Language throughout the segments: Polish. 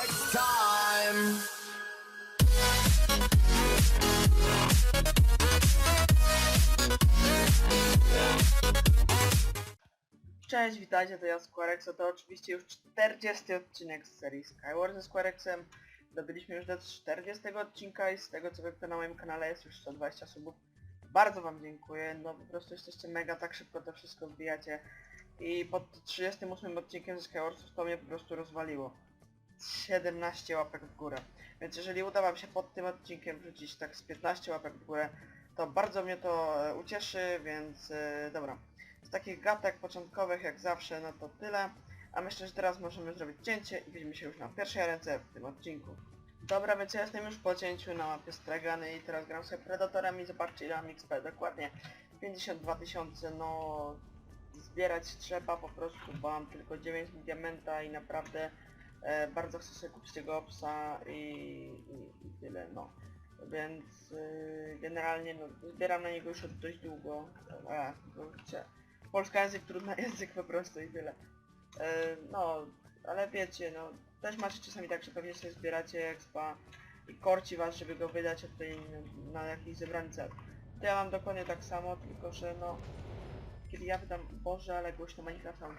next time. Cześć, witajcie, to ja Squarex, to oczywiście już 40 odcinek z serii Skyward ze Squarexem. Dobyliśmy już do 40 odcinka i z tego co wiem na moim kanale jest już 120 subów. Bardzo wam dziękuję, no po prostu jesteście mega, tak szybko to wszystko wbijacie. I pod 38 odcinkiem ze Skyward to mnie po prostu rozwaliło. 17 łapek w górę. Więc jeżeli uda wam się pod tym odcinkiem wrzucić tak z 15 łapek w górę, to bardzo mnie to e, ucieszy, więc e, dobra. Z takich gatek początkowych jak zawsze no to tyle. A myślę, że teraz możemy zrobić cięcie i widzimy się już na pierwszej ręce w tym odcinku. Dobra, więc ja jestem już po cięciu na mapie Stragany i teraz gram sobie Predatorem i zobaczcie ile mam XP, dokładnie 52 tysiące, no zbierać trzeba po prostu, bo mam tylko 9 diamenta i naprawdę e, bardzo chcę sobie kupić tego opsa i, i, i tyle, no. Więc y, generalnie no, zbieram na niego już od dość długo. A, kurczę. Polska język, trudny język po prostu i tyle. E, no, ale wiecie, no, też macie czasami tak, że pewnie sobie zbieracie expa i korci was, żeby go wydać na, jakiś zebrany cel. To ja mam dokładnie tak samo, tylko że no, kiedy ja wydam, Boże, ale głośno Minecraft mam.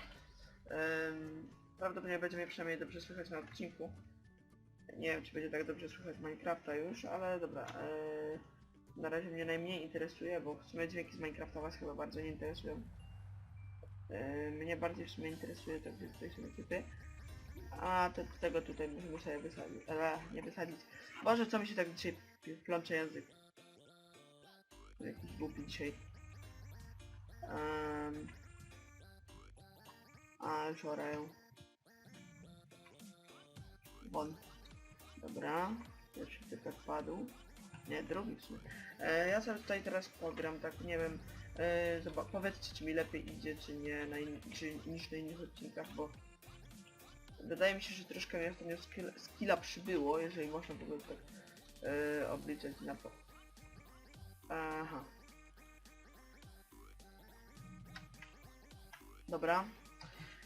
Prawdopodobnie będzie mnie przynajmniej dobrze słychać na odcinku. Nie wiem, czy będzie tak dobrze słychać Minecrafta już, ale dobra. Yy, na razie mnie najmniej interesuje, bo w sumie dźwięki z Minecrafta was chyba bardzo nie interesują. Yy, mnie bardziej w sumie interesuje to, gdzie tutaj są typy. A te, tego tutaj sobie wysadzić. Ale nie wysadzić. Boże, co mi się tak dzisiaj plącze język. Jakiś głupi dzisiaj. Um, a, już orają. Bon. Dobra. Pierwszy typek padł. Nie, drugi w sumie. E, ja sobie tutaj teraz pogram, tak nie wiem. E, powiedzcie czy mi lepiej idzie, czy nie, na in- czy, niż na innych odcinkach, bo wydaje mi się, że troszkę mi ostatnio skill, skilla przybyło, jeżeli można w ogóle tak e, obliczać na to. Aha. Dobra.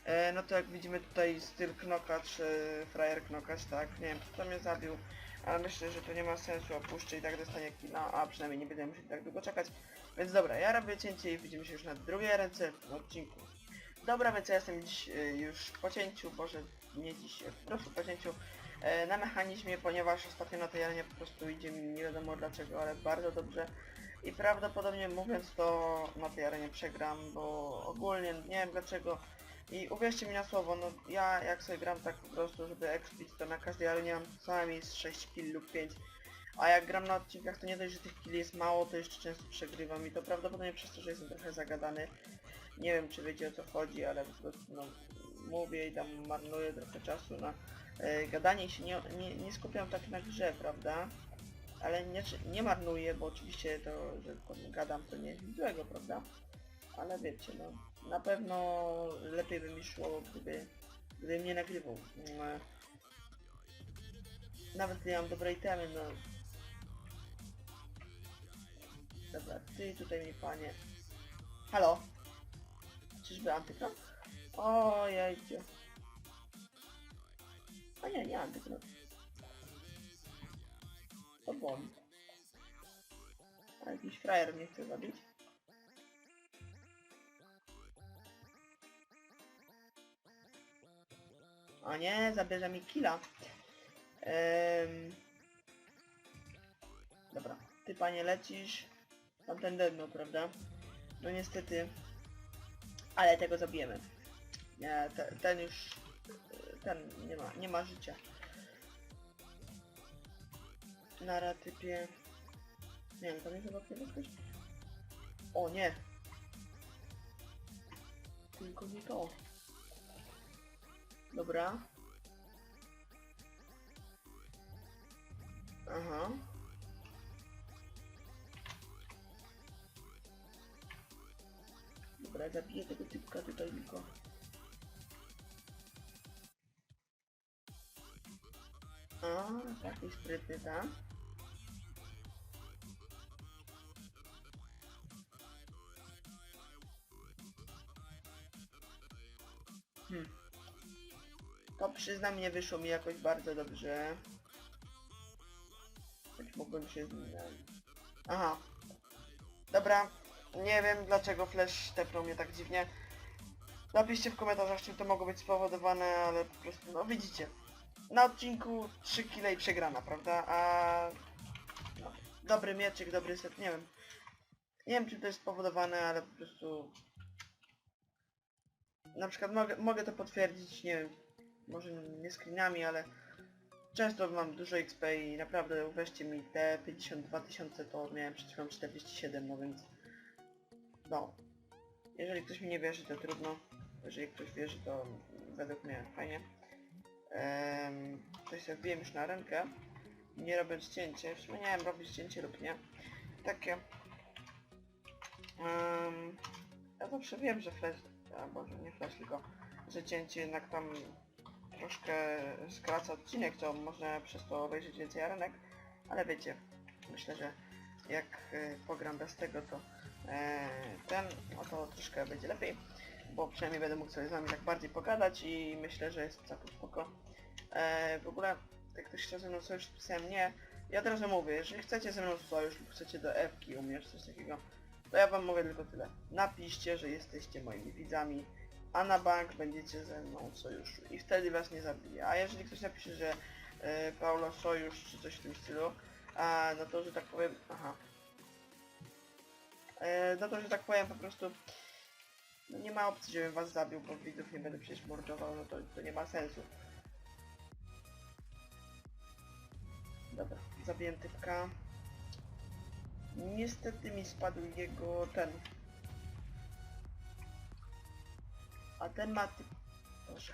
E, no to jak widzimy tutaj styl knoka czy frajer knokacz, tak? Nie wiem, kto mnie zabił, ale myślę, że to nie ma sensu, opuszczę i tak dostanie killa, a przynajmniej nie będę musiał tak długo czekać. Więc dobra, ja robię cięcie i widzimy się już na drugiej ręce w odcinku. Dobra, więc ja jestem dziś y, już po cięciu, boże nie dziś, y, po prostu po cięciu e, na mechanizmie, ponieważ ostatnio na tej arenie po prostu idzie mi nie wiadomo dlaczego, ale bardzo dobrze. I prawdopodobnie mówiąc to na tej arenie przegram, bo ogólnie nie wiem dlaczego. I uwierzcie mi na słowo, no ja jak sobie gram tak po prostu, żeby expić, to na każdej arenie mam co najmniej z 6 kill lub 5. A jak gram na odcinkach, to nie dość, że tych killi jest mało, to jeszcze często przegrywam i to prawdopodobnie przez to, że jestem trochę zagadany. Nie wiem, czy wiecie o co chodzi, ale po prostu no, mówię i tam marnuję trochę czasu na e, gadanie i się nie, nie, nie skupiam tak na grze, prawda? Ale nie, nie marnuję, bo oczywiście to, że gadam, to nie jest złego, prawda? Ale wiecie, no, na pewno lepiej by mi szło, gdyby, gdybym nie nagrywał. Mm, Nawet nie mam dobrej temy, no. Dobra, ty tutaj mi panie. Halo? Czyżby antykron? O, jajcie. A nie, nie antykron. To bomb. A jakiś frajer mnie chce zabić. O nie, zabierze mi killa. Ehm... Dobra, ty panie lecisz. Tamten dedno, prawda? No niestety. Ale tego zabijemy. Nie, te, ten już... Ten nie ma, nie ma życia. Nara typie... Nie wiem, tam jest chyba ktoś? O nie! Tylko nie to. Dobra. Aha. Dobra, zabiję tego typka tutaj tylko. A, taki sprytny, tak? Przyznam, nie wyszło mi jakoś bardzo dobrze. Choć mogłem się... Aha. Dobra. Nie wiem dlaczego Flash tepnął mnie tak dziwnie. Napiszcie w komentarzach, czym to mogło być spowodowane, ale po prostu, no widzicie. Na odcinku 3 kile i przegrana, prawda? A... No, dobry mieczyk, dobry set, nie wiem. Nie wiem, czym to jest spowodowane, ale po prostu... Na przykład mogę, mogę to potwierdzić, nie wiem, może nie screenami, ale często mam dużo XP i naprawdę uwierzcie mi, te 52 tysiące to miałem przed chwilą 47, no więc... No. Jeżeli ktoś mi nie wierzy, to trudno. Jeżeli ktoś wierzy, to według mnie fajnie. Um, coś sobie wbiłem już na rękę. Nie robię cięcie. W sumie nie wiem, robić cięcie lub nie. Takie. Um, ja zawsze wiem, że flash... A Boże, nie flash, tylko że cięcie jednak tam troszkę skraca odcinek, to można przez to obejrzeć więcej arenek. Ale wiecie, myślę, że jak y, pogram bez tego, to e, ten, no to troszkę będzie lepiej, bo przynajmniej będę mógł sobie z wami tak bardziej pogadać i myślę, że jest całkiem spoko. E, w ogóle, jak ktoś chce ze mną sojusz, pisałem nie. Ja od razu mówię, jeżeli chcecie ze mną sojusz lub chcecie do Ewki u mnie czy coś takiego, to ja wam mówię tylko tyle. Napiszcie, że jesteście moimi widzami, a na bank będziecie ze mną w sojuszu i wtedy was nie zabiję. A jeżeli ktoś napisze, że e, Paulo sojusz czy coś w tym stylu, a, no to, że tak powiem, aha, E, no to, że tak powiem, po prostu no nie ma opcji, żebym was zabił, bo widzów nie będę przecież mordował, no to, to nie ma sensu. Dobra, zabiję typka. Niestety mi spadł jego ten. A ten ma typ... Boże.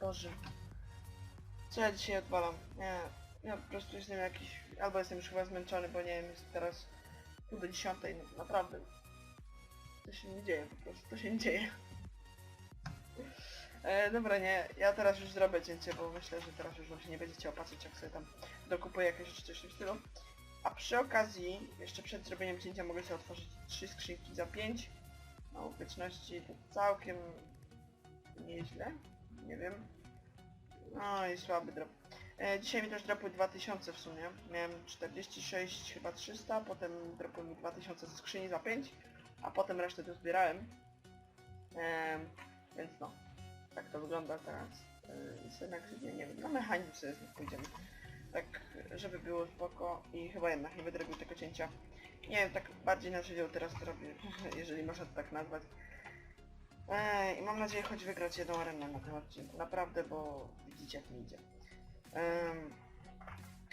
Boże. Co ja dzisiaj odwalam? Nie, ja po prostu jestem jakiś... Albo jestem już chyba zmęczony, bo nie wiem, jest teraz pół do dziesiątej, no, naprawdę. To się nie dzieje po prostu, to się nie dzieje. E, dobra, nie, ja teraz już zrobię cięcie, bo myślę, że teraz już wam się nie będzie chciał patrzeć, jak sobie tam dokupuję jakieś rzeczy coś w tym stylu. A przy okazji, jeszcze przed zrobieniem cięcia mogę sobie otworzyć trzy skrzynki za 5. Na uwieczności to całkiem nieźle, nie wiem. No i słaby drop. E, dzisiaj mi też dropły 2000 w sumie. Miałem 46, chyba 300, potem dropły mi 2000 ze skrzyni za 5, a potem resztę to zbierałem. E, więc no, tak to wygląda teraz. E, nie, nie wiem, na mechanizm sobie pójdziemy. Tak, żeby było spoko i chyba jednak nie będę robił tego cięcia. Nie wiem, tak bardziej na żywioł teraz to robię, jeżeli można to tak nazwać. Eee, I mam nadzieję choć wygrać jedną arenę na tym odcinku, naprawdę, bo widzicie jak mi idzie.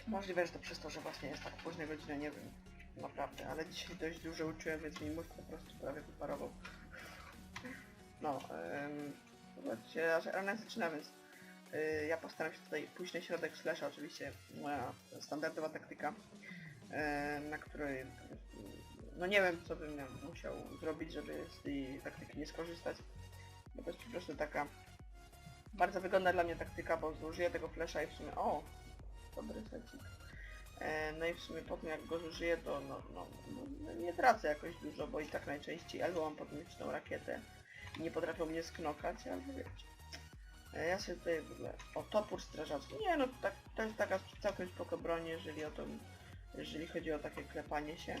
Możliwe, że to przez to, że właśnie jest tak późna godzina, nie wiem. Naprawdę, ale dzisiaj dość dużo uczyłem, więc mi mózg po prostu prawie wyparował. No, um, zobaczcie, aż rana zaczyna, więc y, ja postaram się tutaj pójść na środek slasha, oczywiście moja standardowa taktyka, na której no nie wiem co bym miał, musiał zrobić, żeby z tej taktyki nie skorzystać. Bo to jest po prostu taka bardzo wygodna dla mnie taktyka, bo zużyję tego flesza i w sumie... O! Dobry secik. E, no i w sumie po tym jak go zużyję, to no, no, no, nie tracę jakoś dużo, bo i tak najczęściej albo mam podnieciną rakietę i nie potrafią mnie sknokać, albo wiecie. E, ja sobie tutaj w ogóle... O, topór strażacki. Nie no, tak, to jest taka całkiem spoko broń, jeżeli o to... Jeżeli chodzi o takie klepanie się.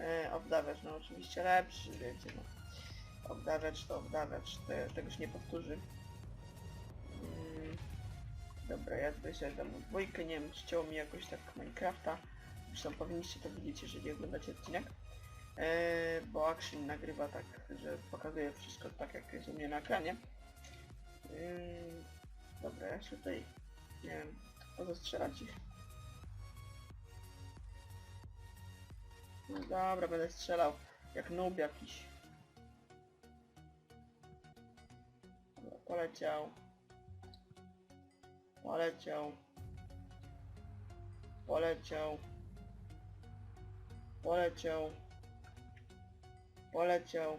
E, obdawiacz, no oczywiście lepszy, wiecie no. Obdawiacz to obdawiacz, te, tegoś nie powtórzy. Mm, Dobra, ja tutaj sobie dam dwójkę, nie wiem, ścięło mi jakoś tak Minecrafta. Zresztą powinniście to widzieć, jeżeli oglądacie odcinek. Eee, bo Action nagrywa tak, że pokazuje wszystko tak, jak jest u mnie na ekranie. Eee, dobra, ja się tutaj, nie wiem, pozastrzelać ich. No dobra, będę strzelał jak noob jakiś. Poleciał. Poleciał. Poleciał. Poleciał. Poleciał.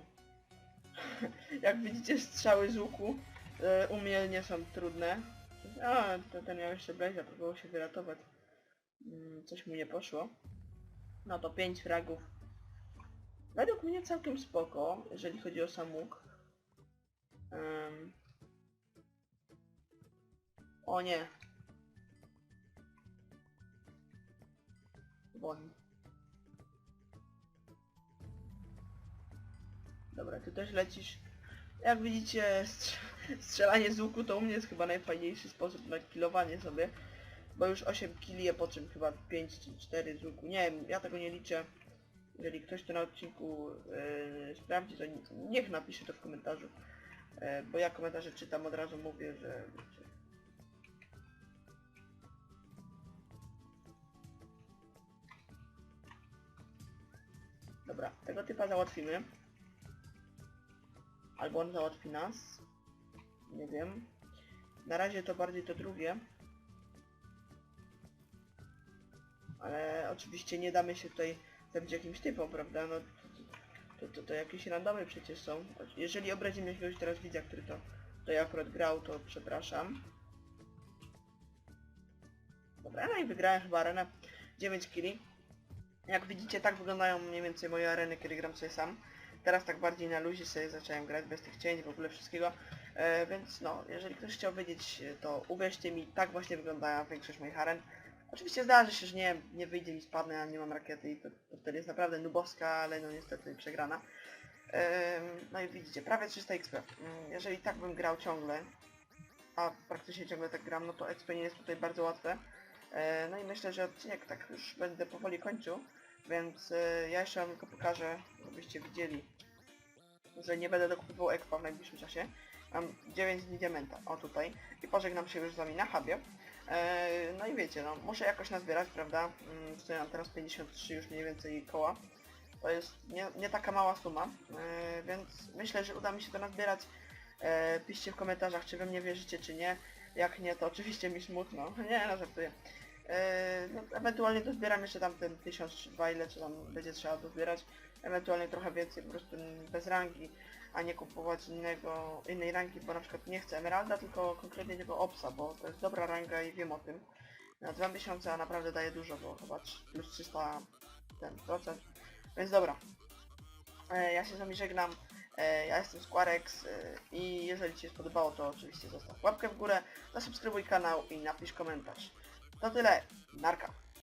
Jak widzicie strzały z łuku e, u mnie nie są trudne. A, ten miał jeszcze blaze'a, próbował się wyratować. Mm, coś mu nie poszło. No to 5 fragów. Według mnie całkiem spoko, jeżeli chodzi o sam. Em, O nie. Boni. Dobra, ty też lecisz. Jak widzicie, strz- strzelanie z łuku to u mnie jest chyba najfajniejszy sposób na killowanie sobie. Bo już 8 killi, a po czym chyba 5 czy 4 z łuku. Nie wiem, ja tego nie liczę. Jeżeli ktoś to na odcinku yy, sprawdzi, to ni- niech napisze to w komentarzu. E, bo ja komentarze czytam, od razu mówię, że. Dobra, tego typa załatwimy. Albo on załatwi nas. Nie wiem. Na razie to bardziej to drugie. Ale oczywiście nie damy się tutaj zabić jakimś typom, prawda? No to, to, to jakieś randomy przecież są. Jeżeli obrazimy jakiegoś teraz widza, który to tutaj akurat grał, to przepraszam. Dobra, no i wygrałem chyba arenę 9 killi. Jak widzicie, tak wyglądają mniej więcej moje areny, kiedy gram sobie sam. Teraz tak bardziej na luzie sobie zacząłem grać bez tych cięć, w ogóle wszystkiego. E, więc no, jeżeli ktoś chciał wiedzieć, e, to uwierzcie mi, tak właśnie wygląda większość moich aren. Oczywiście zdarzy się, że nie, nie wyjdzie mi spadnę, a nie mam rakiety i to, to wtedy jest naprawdę nubowska, ale no niestety przegrana. No i widzicie, prawie 300 XP. Mm, Jeżeli tak bym grał ciągle, a praktycznie ciągle tak gram, no to XP nie jest tutaj bardzo łatwe. E, No i myślę, że odcinek tak już będę powoli kończył, więc e, ja jeszcze wam tylko pokażę, żebyście widzieli, że nie będę dokupywał expa w najbliższym czasie. Mam 9 dni diamenta, o tutaj, i pożegnam się już z wami na hubie. E, No i wiecie, no muszę jakoś nazbierać, prawda? Mm, Stoję mam teraz 53 już mniej więcej koła. To jest nie, nie taka mała suma, e, więc myślę, że uda mi się to nazbierać. E, piszcie w komentarzach, czy wy mnie wierzycie, czy nie. Jak nie, to oczywiście mi smutno. Nie, no żartuję. No, ewentualnie dozbieram jeszcze tam ten 1000 czy 2, ile czy tam będzie trzeba dozbierać. Ewentualnie trochę więcej po prostu bez rangi, a nie kupować innego, innej rangi, bo na przykład nie chcę Emeralda, tylko konkretnie tego Opsa, bo to jest dobra ranga i wiem o tym. Na 2000 naprawdę daje dużo, bo chyba plus 300 ten procent. Więc dobra. E, ja się z wami żegnam. E, ja jestem Squarex e, i jeżeli Ci się spodobało, to oczywiście zostaw łapkę w górę, zasubskrybuj kanał i napisz komentarz. To tyle. Narka.